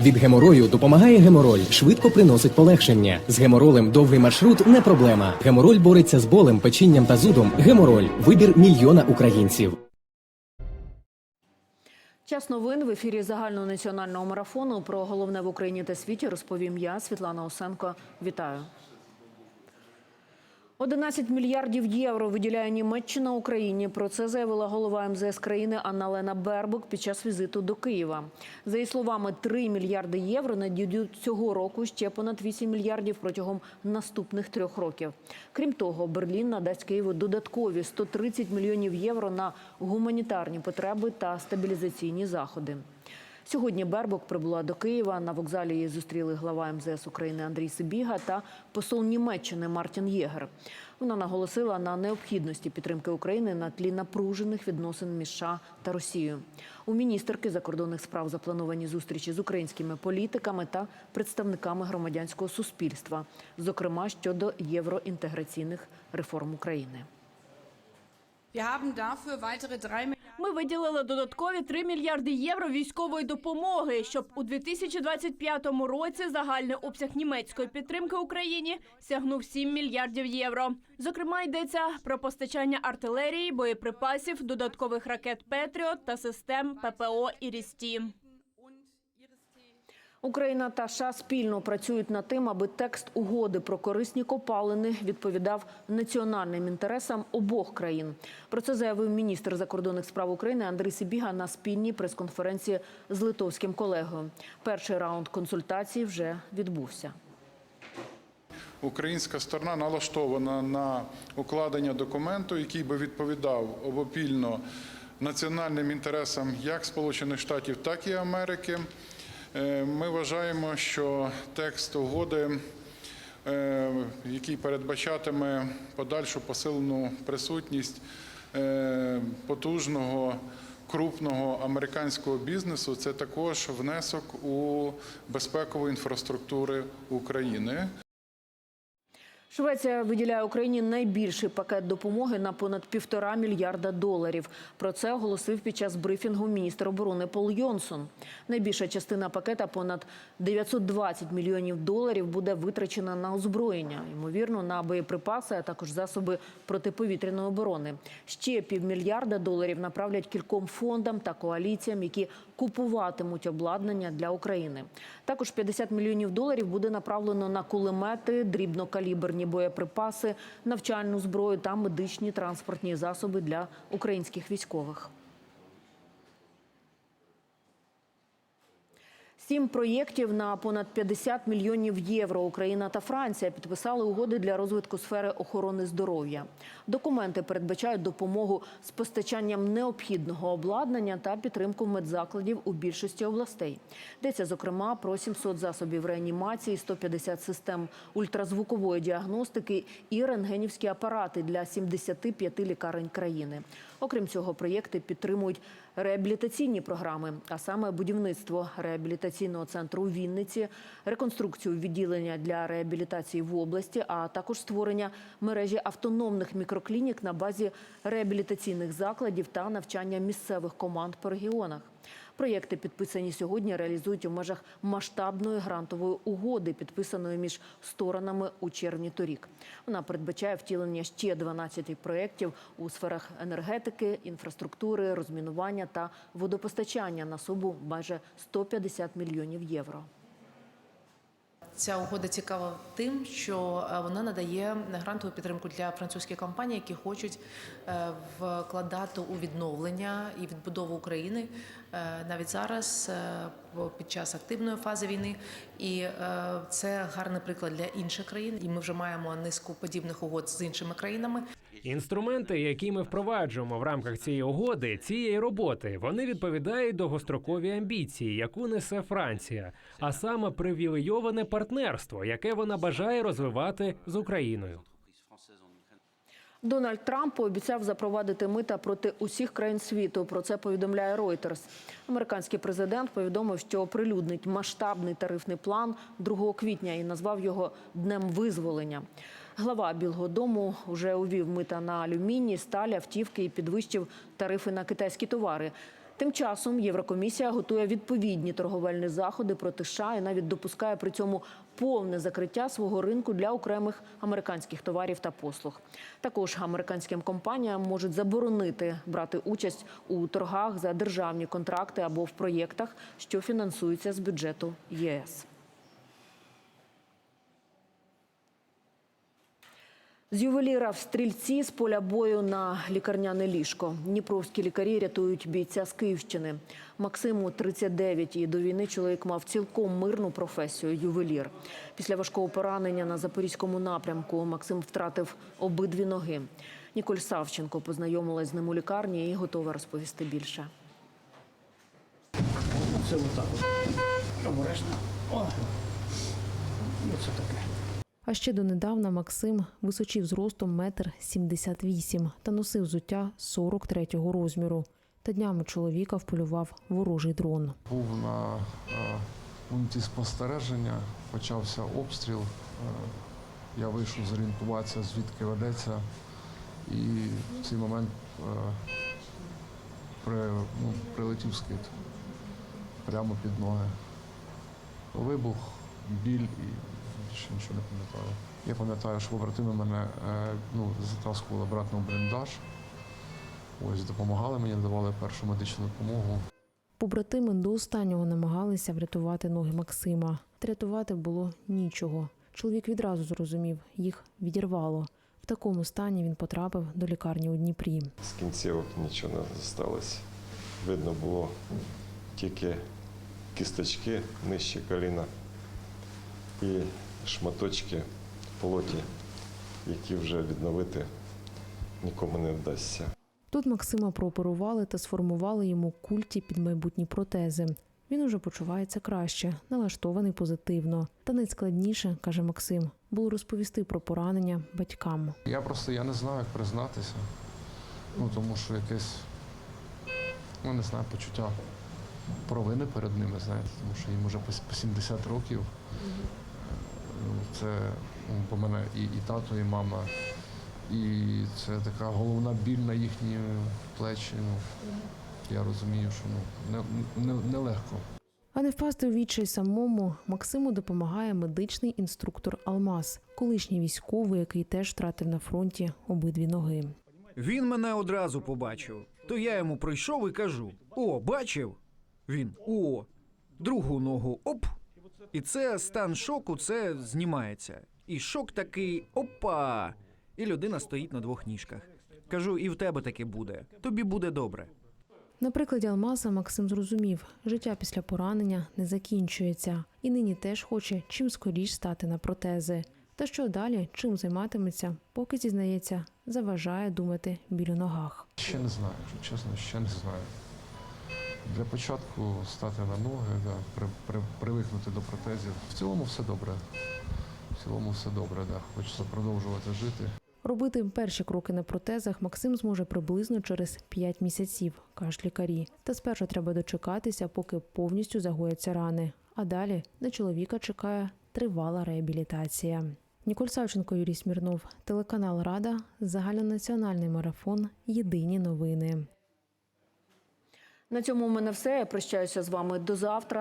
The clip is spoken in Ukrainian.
Від геморою допомагає гемороль, швидко приносить полегшення. З геморолем довгий маршрут не проблема. Гемороль бореться з болем, печінням та зудом. Гемороль вибір мільйона українців. Час новин в ефірі загальнонаціонального марафону про головне в Україні та світі розповім я, Світлана Осенко. Вітаю. 11 мільярдів євро виділяє Німеччина Україні. Про це заявила голова МЗС країни Анна Лена Бербук під час візиту до Києва. За її словами, 3 мільярди євро надійдуть цього року, ще понад 8 мільярдів протягом наступних трьох років. Крім того, Берлін надасть Києву додаткові 130 мільйонів євро на гуманітарні потреби та стабілізаційні заходи. Сьогодні Бербок прибула до Києва. На вокзалі її зустріли глава МЗС України Андрій Сибіга та посол Німеччини Мартін Єгер. Вона наголосила на необхідності підтримки України на тлі напружених відносин між США та Росією. У міністерки закордонних справ заплановані зустрічі з українськими політиками та представниками громадянського суспільства, зокрема щодо євроінтеграційних реформ України. Ми виділили додаткові 3 мільярди євро військової допомоги, щоб у 2025 році загальний обсяг німецької підтримки Україні сягнув 7 мільярдів євро. Зокрема, йдеться про постачання артилерії, боєприпасів, додаткових ракет Петріот та систем ППО і Рісті. Україна та США спільно працюють над тим, аби текст угоди про корисні копалини відповідав національним інтересам обох країн. Про це заявив міністр закордонних справ України Андрій Сибіга на спільній прес-конференції з литовським колегою. Перший раунд консультацій вже відбувся. Українська сторона налаштована на укладення документу, який би відповідав обопільно національним інтересам як Сполучених Штатів, так і Америки. Е, Ми вважаємо, що текст угоди, е, який передбачатиме подальшу посилену присутність е, потужного крупного американського бізнесу, це також внесок у безпекову інфраструктуру України. Швеція виділяє Україні найбільший пакет допомоги на понад півтора мільярда доларів. Про це оголосив під час брифінгу міністр оборони Пол Йонсон. Найбільша частина пакета понад 920 мільйонів доларів буде витрачена на озброєння, ймовірно, на боєприпаси, а також засоби протиповітряної оборони. Ще півмільярда доларів направлять кільком фондам та коаліціям, які купуватимуть обладнання для України. Також 50 мільйонів доларів буде направлено на кулемети, дрібнокаліберні боєприпаси, навчальну зброю та медичні транспортні засоби для українських військових. Сім проєктів на понад 50 мільйонів євро Україна та Франція підписали угоди для розвитку сфери охорони здоров'я. Документи передбачають допомогу з постачанням необхідного обладнання та підтримку медзакладів у більшості областей. Йдеться, зокрема, про 700 засобів реанімації, 150 систем ультразвукової діагностики і рентгенівські апарати для 75 лікарень країни. Окрім цього, проєкти підтримують реабілітаційні програми, а саме будівництво реабілітаційного центру у Вінниці, реконструкцію відділення для реабілітації в області, а також створення мережі автономних мікроклінік на базі реабілітаційних закладів та навчання місцевих команд по регіонах. Проєкти, підписані сьогодні, реалізують у межах масштабної грантової угоди, підписаної між сторонами у червні торік. Вона передбачає втілення ще 12 проєктів у сферах енергетики, інфраструктури, розмінування та водопостачання на суму майже 150 мільйонів євро. Ця угода цікава тим, що е, вона надає грантову підтримку для французьких компаній, які хочуть е, вкладати у відновлення і відбудову України е, навіть зараз, під час активної фази війни. І це гарний приклад для інших країн. І ми вже маємо низку подібних угод з іншими країнами. Інструменти, які ми впроваджуємо в рамках цієї угоди, цієї роботи, вони відповідають довгостроковій амбіції, яку несе Франція, а саме привілейоване партнерство, яке вона бажає розвивати з Україною. Дональд Трамп пообіцяв запровадити мита проти усіх країн світу. Про це повідомляє Reuters. Американський президент повідомив, що оприлюднить масштабний тарифний план 2 квітня і назвав його днем визволення. Глава Білого Дому вже увів мита на алюміній, сталь, автівки і підвищив тарифи на китайські товари. Тим часом Єврокомісія готує відповідні торговельні заходи проти США і навіть допускає при цьому повне закриття свого ринку для окремих американських товарів та послуг. Також американським компаніям можуть заборонити брати участь у торгах за державні контракти або в проєктах, що фінансуються з бюджету ЄС. З ювеліра в стрільці з поля бою на лікарняне ліжко. Дніпровські лікарі рятують бійця з Київщини. Максиму 39 і до війни чоловік мав цілком мирну професію ювелір. Після важкого поранення на запорізькому напрямку Максим втратив обидві ноги. Ніколь Савченко познайомилась з ним у лікарні і готова розповісти більше. Це отак. от. Обережно. О. Ну, це таке. А ще донедавна Максим височив зростом метр сімдесят вісім та носив взуття 43-го розміру. Та днями чоловіка вполював ворожий дрон. Був на е, пункті спостереження, почався обстріл. Е, Я вийшов зорієнтуватися, звідки ведеться. І в цей момент е, при, ну, прилетів скид прямо під ноги. Вибух, біль і більше нічого не пам'ятаю. Я пам'ятаю, що побратими мене е, ну, затаскували обратно в бліндаж. Ось допомагали мені, давали першу медичну допомогу. Побратими до останнього намагалися врятувати ноги Максима. Та рятувати було нічого. Чоловік відразу зрозумів, їх відірвало. В такому стані він потрапив до лікарні у Дніпрі. З кінцівок нічого не залишилось. Видно було тільки кісточки нижче коліна і шматочки плоті, які вже відновити нікому не вдасться. Тут Максима прооперували та сформували йому культі під майбутні протези. Він уже почувається краще, налаштований позитивно. Та найскладніше, каже Максим, було розповісти про поранення батькам. Я просто я не знаю, як признатися. Ну, тому що якесь, ну не знаю, почуття провини перед ними, знаєте, тому що їм вже по с- 70 років. Це по мене і, і тато, і мама. І це така головна біль на їхні плечі. Ну, я розумію, що ну, не, не, нелегко. А не впасти у відчай самому Максиму допомагає медичний інструктор Алмаз, колишній військовий, який теж втратив на фронті обидві ноги. Він мене одразу побачив. То я йому прийшов і кажу: О, бачив? Він о, другу ногу оп. І це стан шоку, це знімається. І шок такий опа. І людина стоїть на двох ніжках. Кажу, і в тебе таке буде. Тобі буде добре. На прикладі Алмаза Максим зрозумів, життя після поранення не закінчується, і нині теж хоче чим скоріш стати на протези. Та що далі, чим займатиметься, поки зізнається, заважає думати біль у ногах. Ще не знаю, чесно, ще не знаю. Для початку стати на ноги, да, при, при, привикнути до протезів. В цілому все добре. В цілому все добре, да. Хочеться продовжувати жити. Робити перші кроки на протезах Максим зможе приблизно через 5 місяців, кажуть лікарі. Та спершу треба дочекатися, поки повністю загояться рани. А далі на чоловіка чекає тривала реабілітація. Ніколь Савченко, Юрій Смірнов, телеканал Рада, загальнонаціональний марафон. Єдині новини. На цьому у мене все. Я прощаюся з вами до завтра.